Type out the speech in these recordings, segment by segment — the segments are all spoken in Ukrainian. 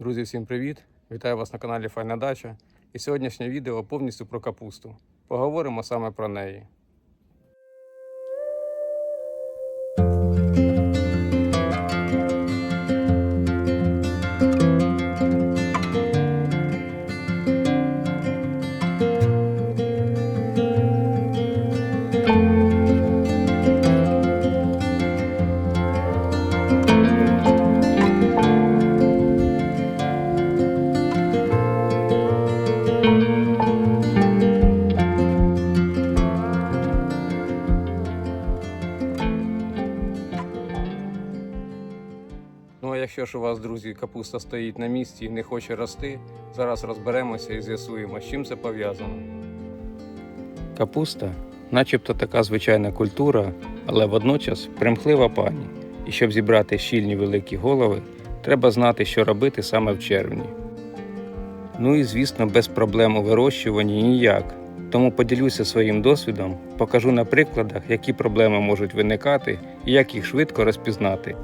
Друзі, всім привіт! Вітаю вас на каналі Файна Дача. І сьогоднішнє відео повністю про капусту. Поговоримо саме про неї. Ж у вас, друзі, капуста стоїть на місці і не хоче рости, зараз розберемося і з'ясуємо, з чим це пов'язано. Капуста, начебто така звичайна культура, але водночас примхлива пані. І щоб зібрати щільні великі голови, треба знати, що робити саме в червні. Ну і звісно, без проблем у вирощуванні ніяк. Тому поділюся своїм досвідом, покажу на прикладах, які проблеми можуть виникати і як їх швидко розпізнати.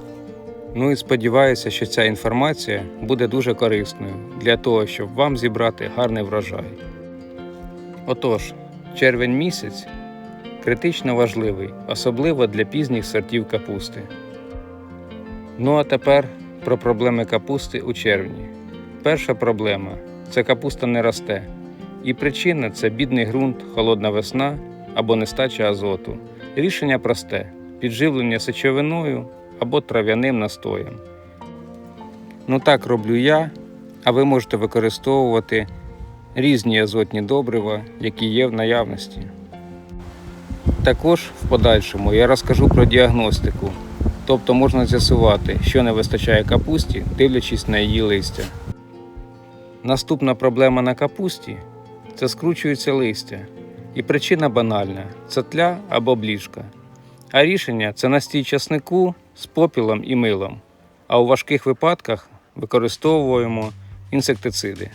Ну і сподіваюся, що ця інформація буде дуже корисною для того, щоб вам зібрати гарний врожай. Отож, червень місяць критично важливий, особливо для пізніх сортів капусти. Ну а тепер про проблеми капусти у червні. Перша проблема це капуста не росте. І причина це бідний ґрунт, холодна весна або нестача азоту. Рішення просте: підживлення сечовиною або трав'яним настоєм. Ну так роблю я, а ви можете використовувати різні азотні добрива, які є в наявності. Також в подальшому я розкажу про діагностику, тобто можна з'ясувати, що не вистачає капусті, дивлячись на її листя. Наступна проблема на капусті це скручується листя. І причина банальна це тля або бліжка. А рішення це настій часнику з попілом і милом. А у важких випадках використовуємо інсектициди.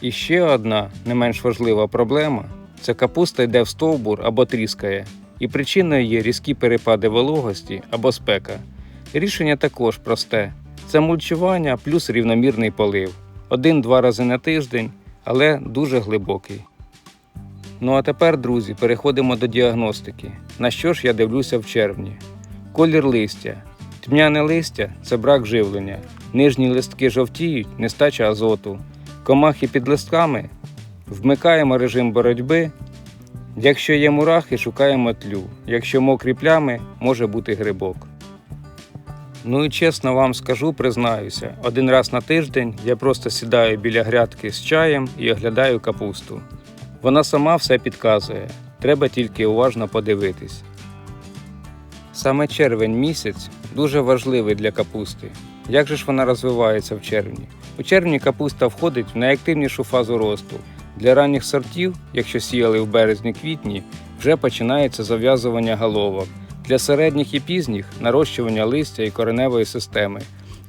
І ще одна не менш важлива проблема це капуста йде в стовбур або тріскає, і причиною є різкі перепади вологості або спека. Рішення також просте: це мульчування плюс рівномірний полив один-два рази на тиждень, але дуже глибокий. Ну а тепер, друзі, переходимо до діагностики. На що ж я дивлюся в червні? Колір листя. Тьмяне листя це брак живлення. Нижні листки жовтіють, нестача азоту. Комахи під листками вмикаємо режим боротьби. Якщо є мурахи, шукаємо тлю. Якщо мокрі плями, може бути грибок. Ну і чесно вам скажу, признаюся, один раз на тиждень я просто сідаю біля грядки з чаєм і оглядаю капусту. Вона сама все підказує, треба тільки уважно подивитись. Саме червень місяць дуже важливий для капусти. Як же ж вона розвивається в червні? У червні капуста входить в найактивнішу фазу росту. Для ранніх сортів, якщо сіяли в березні-квітні, вже починається зав'язування головок. Для середніх і пізніх нарощування листя і кореневої системи.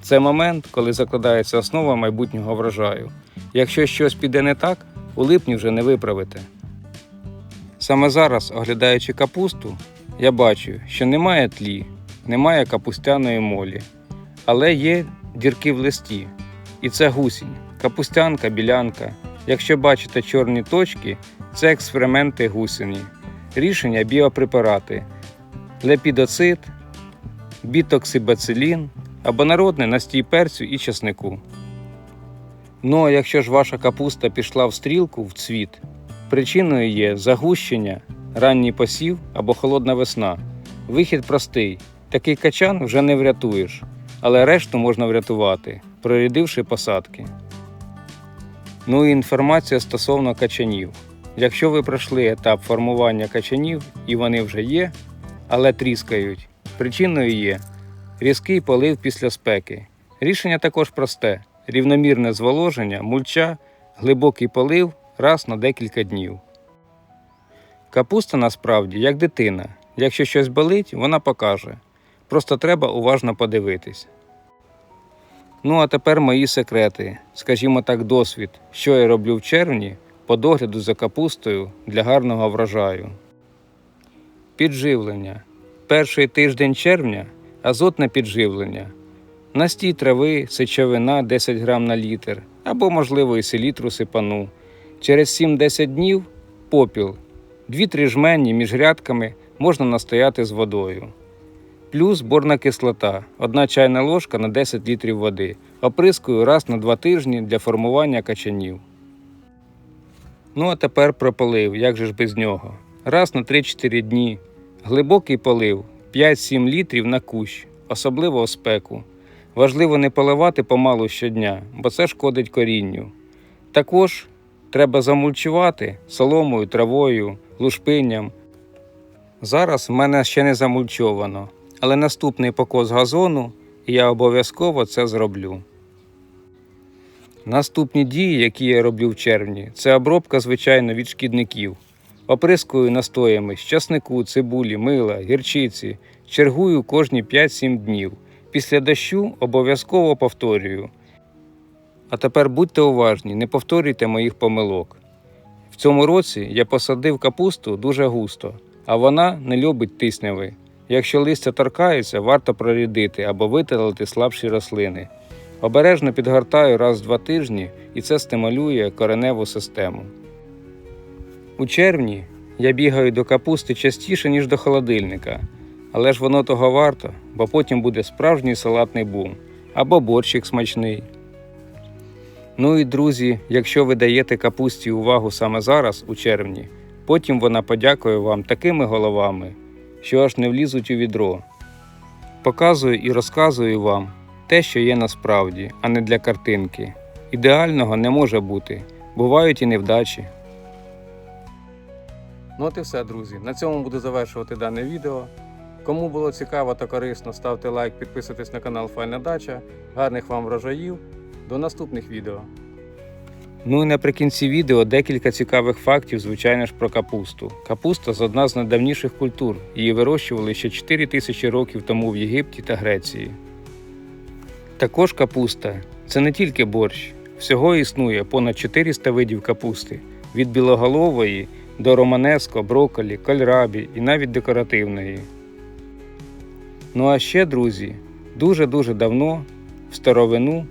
Це момент, коли закладається основа майбутнього врожаю. Якщо щось піде не так, у липні вже не виправите. Саме зараз, оглядаючи капусту, я бачу, що немає тлі, немає капустяної молі, але є дірки в листі. І це гусінь, капустянка, білянка. Якщо бачите чорні точки, це експерименти гусені. Рішення біопрепарати, лепідоцит, бітоксибацилін або народний настій перцю і чеснику. Ну а якщо ж ваша капуста пішла в стрілку в цвіт, причиною є загущення, ранній посів або холодна весна. Вихід простий. Такий качан вже не врятуєш, але решту можна врятувати, прорядивши посадки. Ну і інформація стосовно качанів. Якщо ви пройшли етап формування качанів і вони вже є, але тріскають, причиною є різкий полив після спеки. Рішення також просте: рівномірне зволоження, мульча, глибокий полив раз на декілька днів. Капуста насправді як дитина. Якщо щось болить, вона покаже. Просто треба уважно подивитись. Ну а тепер мої секрети, скажімо так, досвід, що я роблю в червні по догляду за капустою для гарного врожаю. Підживлення. Перший тиждень червня азотне підживлення. Настій трави, сечовина 10 грам на літр, або, можливо, і селітру сипану. Через 7-10 днів попіл. Дві-три жмені між грядками можна настояти з водою. Плюс борна кислота, одна чайна ложка на 10 літрів води. Оприскую раз на 2 тижні для формування качанів. Ну а тепер про полив, як же ж без нього. Раз на 3-4 дні. Глибокий полив 5-7 літрів на кущ, особливо у спеку. Важливо не поливати помалу щодня, бо це шкодить корінню. Також треба замульчувати соломою, травою, лушпинням. Зараз в мене ще не замульчовано, але наступний покос газону я обов'язково це зроблю. Наступні дії, які я роблю в червні, це обробка, звичайно, від шкідників. Оприскую настоями з часнику, цибулі, мила, гірчиці, чергую кожні 5-7 днів. Після дощу обов'язково повторюю. А тепер будьте уважні, не повторюйте моїх помилок. В цьому році я посадив капусту дуже густо, а вона не любить тисняви. Якщо листя торкається, варто прорідити або виталити слабші рослини. Обережно підгортаю раз в два тижні і це стимулює кореневу систему. У червні я бігаю до капусти частіше, ніж до холодильника, але ж воно того варто, бо потім буде справжній салатний бум або борщик смачний. Ну і друзі, якщо ви даєте капусті увагу саме зараз, у червні, потім вона подякує вам такими головами, що аж не влізуть у відро. Показую і розказую вам те, що є насправді, а не для картинки. Ідеального не може бути, бувають і невдачі. Ну от і все, друзі. На цьому буду завершувати дане відео. Кому було цікаво та корисно, ставте лайк, підписуйтесь на канал Файна Дача. Гарних вам врожаїв. До наступних відео. Ну і наприкінці відео декілька цікавих фактів, звичайно ж, про капусту. Капуста з одна з найдавніших культур. Її вирощували ще 4 тисячі років тому в Єгипті та Греції. Також капуста це не тільки борщ. Всього існує понад 400 видів капусти від білоголової до романеско, брокколі, кольрабі і навіть декоративної. Ну а ще, друзі, дуже-дуже давно в старовину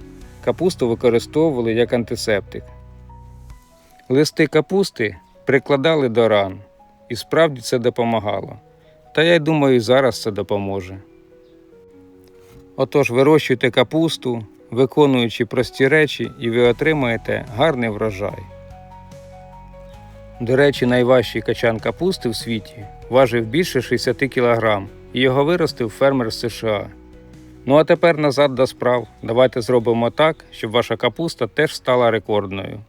капусту використовували як антисептик. Листи капусти прикладали до ран, і справді це допомагало. Та я думаю, і зараз це допоможе. Отож, вирощуйте капусту, виконуючи прості речі, і ви отримаєте гарний врожай. До речі, найважчий качан капусти в світі важив більше 60 кг, і його виростив фермер з США. Ну а тепер назад до справ. Давайте зробимо так, щоб ваша капуста теж стала рекордною.